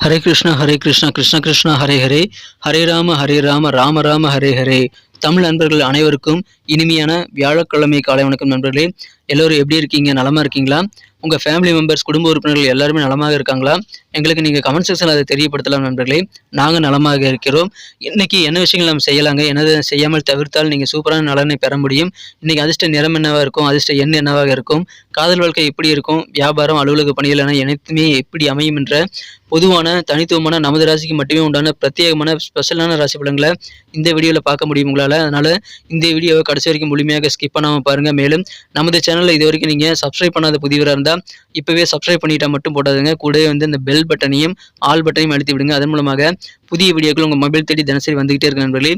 ஹரே கிருஷ்ணா ஹரே கிருஷ்ணா கிருஷ்ண கிருஷ்ணா ஹரே ஹரே. ஹரே ராம ஹரே ராம ராம ராம ஹரே ஹரே. தமிழ் நண்பர்கள் அனைவருக்கும் இனிமையான வியாழக்கிழமை காலை வணக்கம் நண்பர்களே. எல்லோரும் எப்படி இருக்கீங்க? நலமா இருக்கீங்களா? உங்கள் ஃபேமிலி மெம்பர்ஸ் குடும்ப உறுப்பினர்கள் எல்லாருமே நலமாக இருக்காங்களா? எங்களுக்கு நீங்கள் கமெண்ட் செக்ஷனில் அதை தெரியப்படுத்தலாம் நண்பர்களே. நாங்கள் நலமாக இருக்கிறோம். இன்னைக்கு என்ன விஷயங்கள் நம்ம செய்யலாங்க? என்னது செய்யாமல் தவிர்த்தால் நீங்கள் சூப்பரான நலனை பெற முடியும். இன்றைக்கி அதிர்ஷ்ட நிறம் என்னவாக இருக்கும்? அதிர்ஷ்ட எண் என்னவாக இருக்கும்? காதல் வாழ்க்கை எப்படி இருக்கும்? வியாபாரம் அலுவலக பணிகள் என அனைத்துமே எப்படி அமையும் என்ற பொதுவான தனித்துவமான நமது ராசிக்கு மட்டுமே உண்டான பிரத்யேகமான ஸ்பெஷலான ராசி பலன்களை இந்த வீடியோவில் பார்க்க முடியும் உங்களால். அதனால் இந்த வீடியோவை கடைசி வரைக்கும் முழுமையாக ஸ்கிப் பண்ணாமல் பாருங்கள் மேலும் நமது சேனலில் இது வரைக்கும் நீங்கள் சப்ஸ்கிரைப் பண்ணாத புதியவராக இருந்தால் இப்போவே சப்ஸ்கிரைப் பண்ணிட்டா மட்டும் போடாதுங்க. கூடவே வந்து இந்த பெல் பட்டனையும் ஆல் பட்டனையும் அழுத்தி விடுங்க. அதன் மூலமாக புதிய வீடியோக்கள் உங்கள் மொபைல் தேடி தினசரி வந்துகிட்டே இருக்க நண்பர்களே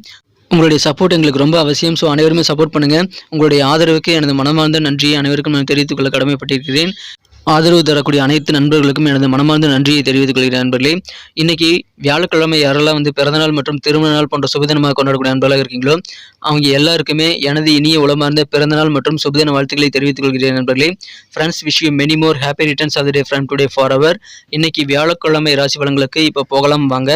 உங்களுடைய சப்போர்ட் எங்களுக்கு ரொம்ப அவசியம். ஸோ அனைவருமே சப்போர்ட் பண்ணுங்க. உங்களுடைய ஆதரவுக்கு எனது மனமார்ந்த நன்றியை அனைவருக்கும் நான் தெரிவித்துக் கொள்ள கடமைப்பட்டிருக்கிறேன். ஆதரவு தரக்கூடிய அனைத்து நண்பர்களுக்கும் எனது மனமார்ந்த நன்றியை தெரிவித்துக் கொள்கிறேன் நண்பர்களே. இன்னைக்கு வியாழக்கிழமை யாரெல்லாம் வந்து பிறந்தநாள் மற்றும் திருமண நாள் போன்ற சுபதினமாக கொண்டாடக்கூடிய நண்பர்களாக இருக்கீங்களோ அவங்க எல்லாருக்குமே எனது இனிய உளமார்ந்த பிறந்தநாள் மற்றும் சுபதின வாழ்த்துக்களை தெரிவித்துக் கொள்கிறேன் நண்பர்களே. Friends wish you many more happy returns of day from today for our இன்னைக்கு வியாழக்கிழமை ராசி பலன்களுக்கு இப்போ போகலாம் வாங்க.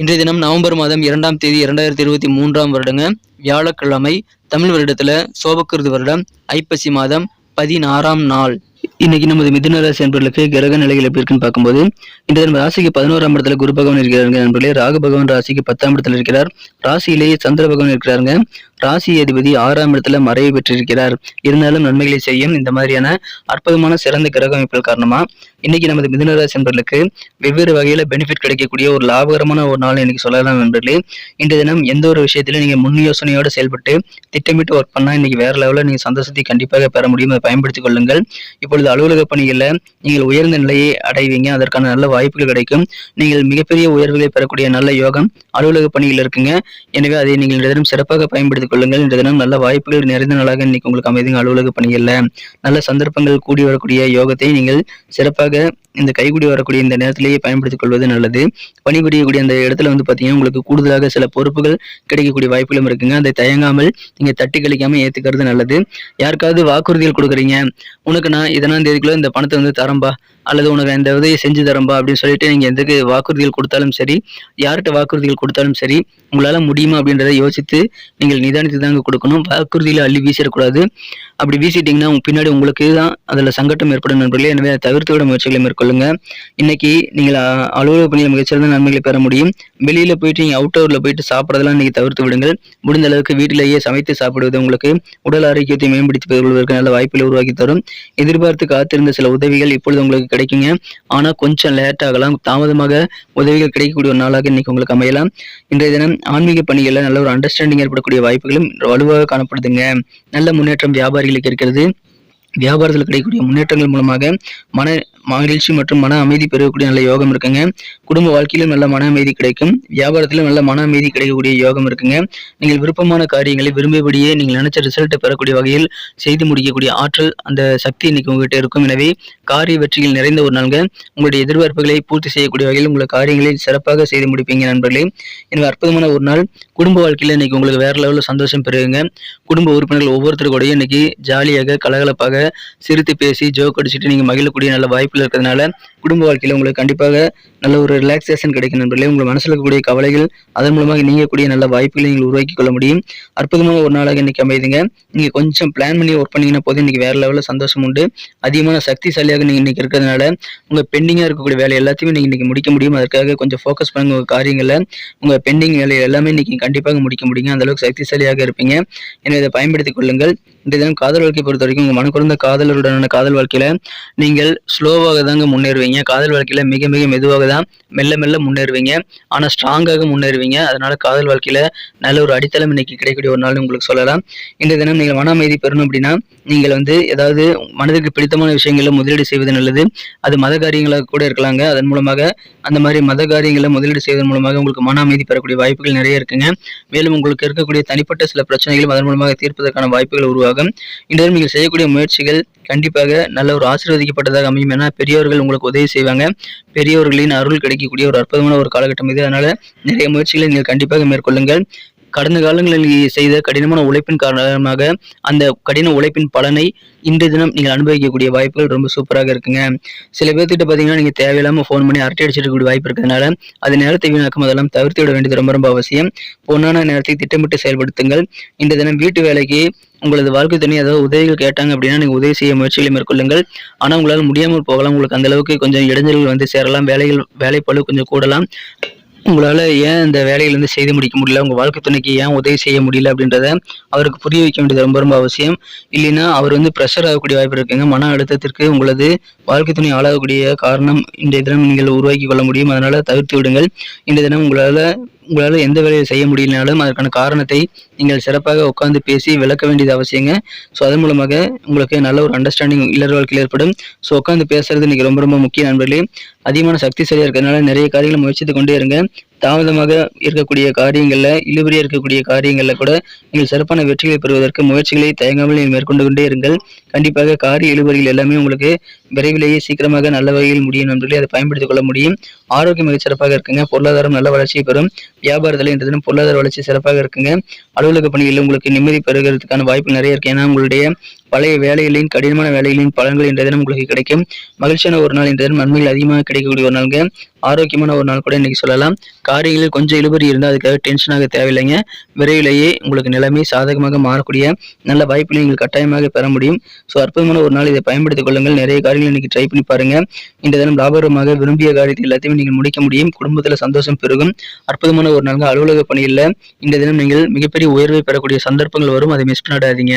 இன்றைய தினம் நவம்பர் மாதம் இரண்டாம் தேதி இரண்டாயிரத்தி இருபத்தி மூன்றாம் வருடங்க. வியாழக்கிழமை தமிழ் வருடத்துல சோபக்கிருது வருடம் ஐப்பசி மாதம் பதினாறாம் நாள். இன்னைக்கு நமது மிதுன ராசி நண்பர்களுக்கு கிரக நிலைகள் எப்படி இருக்குன்னு பார்க்கும்போது இன்றைய தினம் ராசிக்கு பதினோராம் இடத்துல குரு பகவான் இருக்கிறாருங்க நண்பர்களே. ராகு பகவான் ராசிக்கு பத்தாம் இடத்துல இருக்கிறார். ராசியிலேயே சந்திர பகவான் இருக்கிறாருங்க. ராசி அதிபதி ஆறாம் இடத்துல மறைவு பெற்றிருக்கிறார். இருந்தாலும் நன்மைகளை செய்யும் இந்த மாதிரியான அற்புதமான சிறந்த கிரக அமைப்புகள் காரணமா இன்னைக்கு நமது மிதுனராசி நண்பர்களுக்கு வெவ்வேறு வகையில பெனிஃபிட் கிடைக்கக்கூடிய ஒரு லாபகரமான ஒரு நாள் இன்னைக்கு சொல்லலாம் நண்பர்களே. இன்றைய தினம் எந்த ஒரு விஷயத்திலும் நீங்க முன் யோசனையோடு செயல்பட்டு திட்டமிட்டு ஒர்க் பண்ணா இன்னைக்கு வேற லெவலில் நீங்க சந்தோஷத்தை கண்டிப்பாக பெற முடியும். அதை பயன்படுத்திக் கொள்ளுங்கள். இப்பொழுது அலுவலக பணிகளில் நீங்கள் உயர்ந்த நிலையை அடைவீங்க. அதற்கான நல்ல வாய்ப்புகள் கிடைக்கும். நீங்கள் மிகப்பெரிய உயர்வுகளை பெறக்கூடிய நல்ல யோகம் அலுவலக பணியில் இருக்குங்க. எனவே அதை நீங்கள் இந்த தினம் சிறப்பாக பயன்படுத்திக் கொள்ளுங்கள். இந்த தினம் நல்ல வாய்ப்புகள் நிறைந்த நாளாக இன்னைக்கு உங்களுக்கு அமைதியும் அலுவலக பணிகளில் நல்ல சந்தர்ப்பங்கள் கூடி வரக்கூடிய யோகத்தை நீங்கள் சிறப்பாக இந்த கைக்குடி வரக்கூடிய இந்த நேரத்திலேயே பயன்படுத்திக் கொள்வது நல்லது. பணிபுரியக்கூடிய அந்த இடத்துல வந்து பார்த்தீங்கன்னா உங்களுக்கு கூடுதலாக சில பொறுப்புகள் கிடைக்கக்கூடிய வாய்ப்புகளும் இருக்குங்க. அதை தயங்காமல் நீங்கள் தட்டி கழிக்காமல் ஏற்றுக்கிறது நல்லது. யாருக்காவது வாக்குறுதிகள் கொடுக்குறீங்க. உனக்கு நான் இதனாம் தேதிக்குள்ள இந்த பணத்தை வந்து தரம்பா? அல்லது உனக்கு இந்த உதவியை செஞ்சு தரம்பா? அப்படின்னு சொல்லிட்டு நீங்கள் எதுக்கு வாக்குறுதிகள் கொடுத்தாலும் சரி யார்கிட்ட வாக்குறுதிகள் கொடுத்தாலும் சரி உங்களால் முடியுமா அப்படின்றத யோசித்து நீங்கள் நிதானித்து தாங்க கொடுக்கணும். வாக்குறுதியில் அள்ளி வீசிடக்கூடாது. அப்படி வீசிட்டீங்கன்னா பின்னாடி உங்களுக்கு தான் அதில் சங்கடம் ஏற்படும் நண்பர்களே. எனவே தவிர்த்து விட முயற்சிகளை மேற்கொள்ளுங்க இன்னைக்கு நீங்கள் அலுவலக பணியில் மிகச்சிறந்த நன்மைகளை பெற முடியும். வெளியில போயிட்டு நீங்கள் அவுட்டோரில் போயிட்டு சாப்பிட்றதெல்லாம் நீங்கள் தவிர்த்து விடுங்கள். முடிந்த அளவுக்கு வீட்டிலேயே சமைத்து சாப்பிடுவது உங்களுக்கு உடல் ஆரோக்கியத்தை மேம்படுத்தி கொள்வதற்கு நல்ல வாய்ப்புகளை உருவாக்கி தரும். எதிர்பார்த்து காத்திருந்த சில உதவிகள் இப்பொழுது உங்களுக்கு கிடைக்குங்க. ஆனால் கொஞ்சம் லேட் ஆகலாம். தாமதமாக உதவிகள் கிடைக்கக்கூடிய ஒரு நாளாக இன்னைக்கு உங்களுக்கு அமையலாம். இன்றைய தினம் ஆன்மீக பணிகளில் நல்ல ஒரு அண்டர்ஸ்டாண்டிங் ஏற்படக்கூடிய வாய்ப்புகளும் வலுவாக காணப்படுதுங்க. நல்ல முன்னேற்றம் வியாபாரிகளுக்கு இருக்கிறது. வியாபாரத்தில் கிடைக்கக்கூடிய முன்னேற்றங்கள் மூலமாக மன மகிழ்ச்சி மற்றும் மன அமைதி பெறக்கூடிய நல்ல யோகம் இருக்குங்க. குடும்ப வாழ்க்கையிலும் நல்ல மன அமைதி கிடைக்கும். வியாபாரத்திலும் நல்ல மன அமைதி கிடைக்கக்கூடிய யோகம் இருக்குங்க. நீங்கள் விருப்பமான காரியங்களை விரும்பியபடியே நீங்கள் நினைச்ச ரிசல்ட்டை பெறக்கூடிய வகையில் செய்து முடிக்கக்கூடிய ஆற்றல் அந்த சக்தி இன்னைக்கு உங்ககிட்ட இருக்கும். எனவே காரிய வெற்றியில் நிறைந்த ஒரு நாள்ங்க. உங்களுடைய எதிர்பார்ப்புகளை பூர்த்தி செய்யக்கூடிய வகையில் உங்கள் காரியங்களை சிறப்பாக செய்து முடிப்பீங்க நண்பர்களே. எனவே அற்புதமான ஒரு நாள். குடும்ப வாழ்க்கையில் இன்னைக்கு உங்களுக்கு வேற லெவலில் சந்தோஷம் பெறுவீங்க குடும்ப உறுப்பினர்கள் ஒவ்வொருத்தருக்கூடயும் இன்னைக்கு ஜாலியாக கலகலப்பாக சிரித்து பேசி ஜோக் அடிச்சுட்டு நீங்கள் மகிழக்கூடிய நல்ல வாய்ப்புகள் இருக்கிறதுனால குடும்ப வாழ்க்கையில் உங்களுக்கு கண்டிப்பாக நல்ல ஒரு ரிலாக்ஸேஷன் கிடைக்கும் நண்பர்களே. உங்கள் மனசில் இருக்கக்கூடிய கவலைகள் அதன் மூலமாக நீங்கக்கூடிய நல்ல வாய்ப்புகளை நீங்கள் உருவாக்கி கொள்ள முடியும். அற்புதமான ஒரு நாளாக இன்னைக்கு அமைதுங்க. நீங்கள் கொஞ்சம் பிளான் பண்ணி ஒர்க் பண்ணீங்கன்னா போதும். இன்னைக்கு வேறு லெவலில் சந்தோஷம் உண்டு. அதிகமான சக்திசாலியாக நீங்கள் இன்னைக்கு இருக்கிறதுனால உங்கள் பெண்டிங்காக இருக்கக்கூடிய வேலை எல்லாத்தையுமே நீங்கள் இன்னைக்கு முடிக்க முடியும். அதற்காக கொஞ்சம் ஃபோக்கஸ் பண்ணுங்க உங்கள் காரியங்களை உங்கள் பெண்டிங் வேலை எல்லாமே இன்னைக்கு கண்டிப்பாக முடிக்க முடியுங்க அந்த அளவுக்கு சக்திசாலியாக இருப்பீங்க. எனவே இதை பயன்படுத்திக் கொள்ளுங்கள். இந்த தினம் காதல் வாழ்க்கை பொறுத்த வரைக்கும் உங்கள் மனக்குறந்த காதலருடனான காதல் வாழ்க்கையில் நீங்கள் ஸ்லோவாக தாங்க முன்னேறுவீங்க. காதல் வாழ்க்கையில் மிக மிக மெதுவாக தான் மெல்ல மெல்ல முன்னேறுவீங்க. ஆனால் ஸ்ட்ராங்காக முன்னேறுவீங்க. அதனால் காதல் வாழ்க்கையில நல்ல ஒரு அடித்தளம் இன்னைக்கு கிடைக்கக்கூடிய ஒரு நாள் உங்களுக்கு சொல்லலாம். இந்த தினம் நீங்கள் மன அமைதி பெறணும் அப்படின்னா நீங்கள் வந்து ஏதாவது மனதுக்கு பிடித்தமான விஷயங்களில் முதலீடு செய்வது நல்லது. அது மத காரியங்களாக கூட இருக்கலாங்க. அதன் மூலமாக அந்த மாதிரி மத காரியங்களில் முதலீடு செய்வதன் மூலமாக உங்களுக்கு மன அமைதி பெறக்கூடிய வாய்ப்புகள் நிறைய இருக்குங்க. மேலும் உங்களுக்கு இருக்கக்கூடிய தனிப்பட்ட சில பிரச்சனைகளும் அதன் மூலமாக தீர்ப்பதற்கான வாய்ப்புகள் உருவாகும். இந்த நீங்கள் செய்யக்கூடிய முயற்சிகள் கண்டிப்பாக நல்ல ஒரு ஆசீர்வதிக்கப்பட்டதாக அமையும். ஏன்னா பெரியவர்கள் உங்களுக்கு உதவி செய்வாங்க. பெரியவர்களின் அருள் கிடைக்கக்கூடிய ஒரு அற்புதமான ஒரு காலகட்டம் இது. அதனால நிறைய முயற்சிகளை நீங்கள் கண்டிப்பாக மேற்கொள்ளுங்கள். கடந்த காலங்களில் செய்த கடினமான உழைப்பின் காரணமாக அந்த கடின உழைப்பின் பலனை இன்று தினம் நீங்கள் அனுபவிக்கக்கூடிய வாய்ப்புகள் ரொம்ப சூப்பராக இருக்குங்க. சில பேர்த்திட்ட பார்த்தீங்கன்னா நீங்கள் தேவையில்லாமல் ஃபோன் பண்ணி அரட்டை அடிச்சிருக்கக்கூடிய வாய்ப்பு இருக்கிறதுனால அது நேரத்தை வீணாக்கும் அதெல்லாம் தவிர்த்து விட வேண்டியது ரொம்ப ரொம்ப அவசியம். பொன்னான நேரத்தை திட்டமிட்டு செயல்படுத்துங்கள். இந்த தினம் வீட்டு வேலைக்கு உங்களது வாழ்க்கை துணை ஏதாவது உதவிகள் கேட்டாங்க அப்படின்னா நீங்கள் உதவி செய்ய முயற்சிகளை மேற்கொள்ளுங்கள். ஆனால் உங்களால் முடியாமல் போகலாம். உங்களுக்கு அந்த அளவுக்கு கொஞ்சம் இடைஞ்சல்கள் வந்து சேரலாம். வேலைகள் வேலைப்பளு கொஞ்சம் கூடலாம். உங்களால் ஏன் இந்த வேலையிலேருந்து செய்து முடிக்க முடியல? உங்கள் வாழ்க்கை துணைக்கு ஏன் உதவி செய்ய முடியல அப்படின்றத அவருக்கு புரிய வைக்க வேண்டியது ரொம்ப ரொம்ப அவசியம். இல்லைன்னா அவர் வந்து ப்ரெஷர் ஆகக்கூடிய வாய்ப்பு இருக்குங்க. மன அழுத்தத்திற்கு உங்களது வாழ்க்கை துணை ஆளாகக்கூடிய காரணம் இன்றைய தினம் நீங்கள் உருவாக்கி கொள்ள முடியும். அதனால் தவிர்த்து விடுங்கள். இந்த தினம் உங்களால் உங்களால் எந்த வேலையை செய்ய முடியலனாலும் அதற்கான காரணத்தை நீங்கள் சிறப்பாக உட்காந்து பேசி விளக்க வேண்டியது அவசியங்க. ஸோ அதன் மூலமாக உங்களுக்கு நல்ல ஒரு அண்டர்ஸ்டாண்டிங் இல்லற வாழ்க்கையில் ஏற்படும். ஸோ உட்காந்து பேசுறது இன்னைக்கு ரொம்ப ரொம்ப முக்கிய நண்பர்களே. அதிகமான சக்தி சரியாக இருக்கிறதுனால நிறைய காரியங்களை முயற்சித்து கொண்டே இருங்க. தாமதமாக இருக்கக்கூடிய காரியங்களில் இழுபறியாக இருக்கக்கூடிய காரியங்களில் கூட நீங்கள் சிறப்பான வெற்றிகளை பெறுவதற்கு முயற்சிகளை தயங்காமல் நீங்கள் மேற்கொண்டு கொண்டே இருங்கள். கண்டிப்பாக காரிய இழுபறிகள் எல்லாமே உங்களுக்கு விரைவிலேயே சீக்கிரமாக நல்ல வகையில் முடியும் நண்பர்களே அதை பயன்படுத்திக் கொள்ள முடியும். ஆரோக்கியம் மிகச் சிறப்பாக இருக்குங்க. பொருளாதாரம் நல்ல வளர்ச்சியை பெறும். வியாபாரத்தில் இன்று தினம் பொருளாதார வளர்ச்சி சிறப்பாக இருக்குங்க. அலுவலக பணிகளில் உங்களுக்கு நிம்மதி பெறுகிறதுக்கான வாய்ப்பு நிறைய இருக்கு. ஏன்னா உங்களுடைய பழைய வேலைகளின் கடினமான வேலைகளின் பலன்கள் இன்றைய தினம் உங்களுக்கு கிடைக்கும். மகிழ்ச்சியான ஒரு நாள் இன்றைய தினம் நன்மைகள் அதிகமாக கிடைக்கக்கூடிய ஒரு நாளுங்க. ஆரோக்கியமான ஒரு நாள் கூட இன்னைக்கு சொல்லலாம். காரியங்களில் கொஞ்சம் இழுபறி இருந்தால் அதுக்காக டென்ஷனாக தேவையில்லைங்க. விரைவிலேயே உங்களுக்கு நிலைமை சாதகமாக மாறக்கூடிய நல்ல வாய்ப்புகளை நீங்கள் கட்டாயமாக பெற முடியும். ஸோ அற்புதமான ஒரு நாள் இதை பயன்படுத்திக் கொள்ளுங்கள். நிறைய காரியங்கள் இன்னைக்கு ட்ரை பண்ணி பாருங்க. இந்த தினம் லாபகரமாக விரும்பிய காரியத்தை எல்லாத்தையும் நீங்கள் முடிக்க முடியும். குடும்பத்தில் சந்தோஷம் பெருகும். அற்புதமான ஒரு நாள் அலுவலக பணியில் இந்த தினம் நீங்கள் மிகப்பெரிய உயர்வை பெறக்கூடிய சந்தர்ப்பங்கள் வரும். அதை மிஸ் பண்ணிடாதீங்க.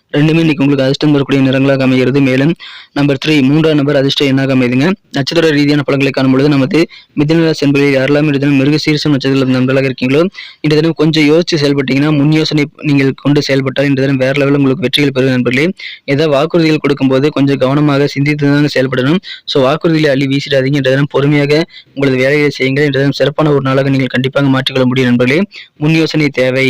ரெண்டுமே இன்னைக்கு உங்களுக்கு அதிர்ஷ்டம் தரக்கூடிய நிறங்களாக அமைகிறது. மேலும் நம்பர் த்ரீ மூன்றாம் நம்பர் அதிர்ஷ்டம் எண்ணாக அமைதுங்க? நட்சத்திர ரீதியான பழங்களை காணும்பொழுது நமது மிதுனராசி என்பதில் யாரெல்லாம் இருந்தாலும் மிருக சீரசம் நட்சத்திரம் நண்பர்களாக இருக்கீங்களோ இந்த தினம் கொஞ்சம் யோசிச்சு செயல்பட்டீங்கன்னா முன் யோசனை நீங்கள் கொண்டு செயல்பட்டால் இந்த தினம் வேற லெவலில் உங்களுக்கு வெற்றிகள் பெறும் நண்பர்களே. ஏதாவது வாக்குறுதிகள் கொடுக்கும்போது கொஞ்சம் கவனமாக சிந்தித்து தான் செயல்படணும். ஸோ வாக்குறுதிகளை அள்ளி வீசிடாதீங்க. இந்த தினம் பொறுமையாக உங்களது வேலையை செய்யுங்கள். இந்த தினம் சிறப்பான ஒரு நாளாக நீங்கள் கண்டிப்பாக மாற்றிக்கொள்ள முடியும் நண்பர்களே. முன் யோசனை தேவை.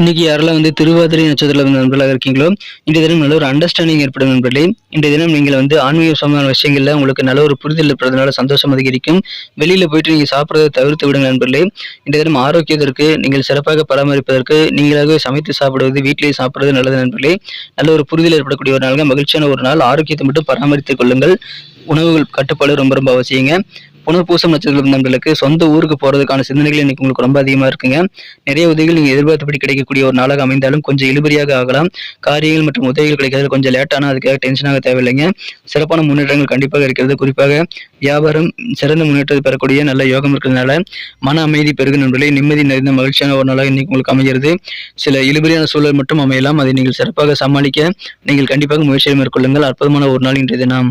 இன்னைக்கு யாரெல்லாம் வந்து திருவாதிரை நட்சத்திரத்தில் நண்பர்களாக இருக்கீங்களோ இன்றைய தினம் நல்ல ஒரு அண்டர்ஸ்டாண்டிங் ஏற்படும் நண்பர்களே. இன்றைய தினம் நீங்கள் வந்து ஆன்மீக சம்பந்தமான விஷயங்கள்ல உங்களுக்கு நல்ல ஒரு புரிதல் இருப்பதனால சந்தோஷம் அதிகரிக்கும். வெளியில போயிட்டு நீங்கள் சாப்பிட்றதை தவிர்த்து விடுங்க நண்பர்களே. இன்றைய தினம் ஆரோக்கியத்திற்கு நீங்கள் சிறப்பாக பராமரிப்பதற்கு நீங்களாகவே சமைத்து சாப்பிடுவது வீட்டிலேயே சாப்பிடுறது நல்லது நண்பர்களே. நல்ல ஒரு புரிதல் ஏற்படக்கூடிய ஒரு நாள் மகிழ்ச்சியான ஒரு நாள். ஆரோக்கியத்தை மட்டும் பராமரித்துக் கொள்ளுங்கள். உணவுகள் கட்டுப்பாடு ரொம்ப ரொம்ப அவசியங்க. புனர்பூசம் நட்சத்திரம் நண்பர்களுக்கு சொந்த ஊருக்கு போறதுக்கான சிந்தனைகள் இன்னைக்கு உங்களுக்கு ரொம்ப அதிகமா இருக்குங்க. நிறைய உதவிகள் நீங்க எதிர்பார்த்தபடி கிடைக்கக்கூடிய ஒரு நாளாக அமைந்தாலும் கொஞ்சம் இழுபறியாக ஆகலாம். காரியங்கள் மற்றும் உதவிகள் கிடைக்கிறது கொஞ்சம் லேட்டான அதுக்காக டென்ஷனாக தேவையில்லைங்க. சிறப்பான முன்னேற்றங்கள் கண்டிப்பாக இருக்கிறது. குறிப்பாக வியாபாரம் சிறந்த முன்னேற்றத்தை பெறக்கூடிய நல்ல யோகம் இருக்கிறதுனால மன அமைதி பெருகு நண்பர்களே. நிம்மதி நிறைந்த மகிழ்ச்சியான ஒரு நாளாக இன்னைக்கு உங்களுக்கு அமைகிறது. சில இழுபறியான சூழல் மட்டும் அமையலாம். அதை நீங்கள் சிறப்பாக சமாளிக்க நீங்கள் கண்டிப்பாக முயற்சியை மேற்கொள்ளுங்கள். அற்புதமான ஒரு நாள் இன்றைய தினம்.